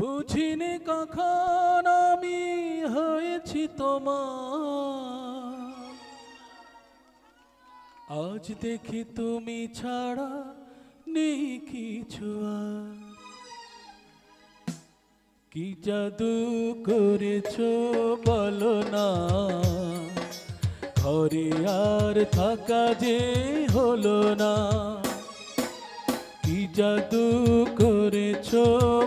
বুঝিনি কখন আমি হয়েছি তোমার। আজ দেখি তুমি ছাড়া নেই কিছু কি জাদু করেছ বলো না। ঘরে আর থাকা যে হলো না। কি জাদু করেছ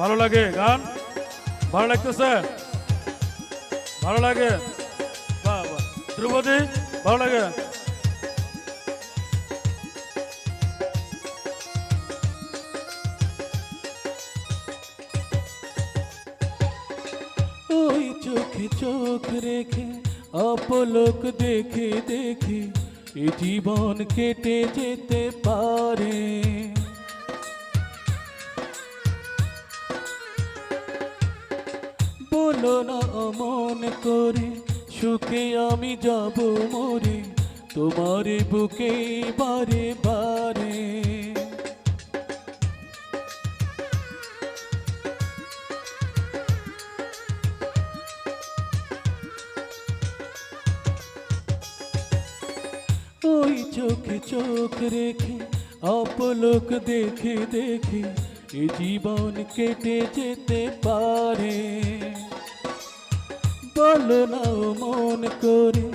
ভালো লাগে গান? ভালো লাগতেছে? ভালো লাগে? ধ্রুপদী, ভালো লাগে? ওই চোখে চোখ রেখে, অপলোক দেখে দেখে জীবন কেটে যেতে পারে। বলো না অমন করে, সুখে আমি যাব মরে, তোমার বুকে বারে বারে। ওই চোখে চোখ রেখে, অপলোক দেখে দেখে, এ জীবন কেটে যেতে পারে। বলো না মন করে,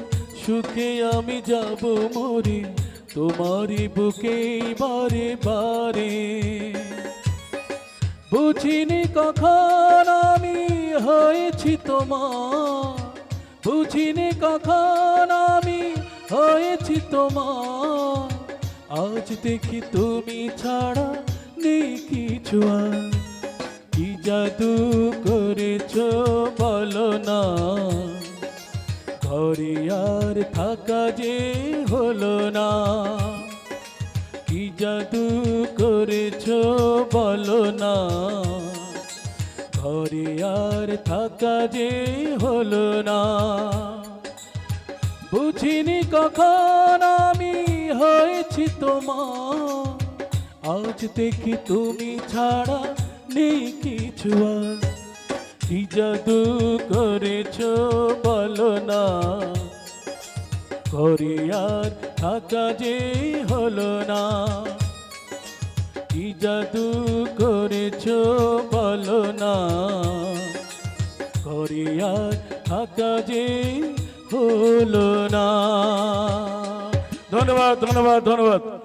সুখে আমি যাব মরে, তোমারই বুকে বারে বারে। বুঝিনি কখন আমি হয়েছি তোমার, বুঝিনি কখন আমি হয়েছি তোমার। আজ দেখি তুমি ছাড়া নেই কিছু আর। জাদু করেছ বলো না। ঘরে আর থাকা যে হলো না। কি জাদু করেছ বলো না। ঘরে আর থাকা যে হলো না। বুঝিনি কখন আমি হয়েছি তোমার। আজ দেখি তুমি ছাড়া নেই কিছু আর কি জাদু করেছ বলো না। ঘরে আর থাকা যে হলো না। কি জাদু করেছ বলো না। ঘরে আর থাকা যে হলো না। ধন্যবাদ ধন্যবাদ ধন্যবাদ।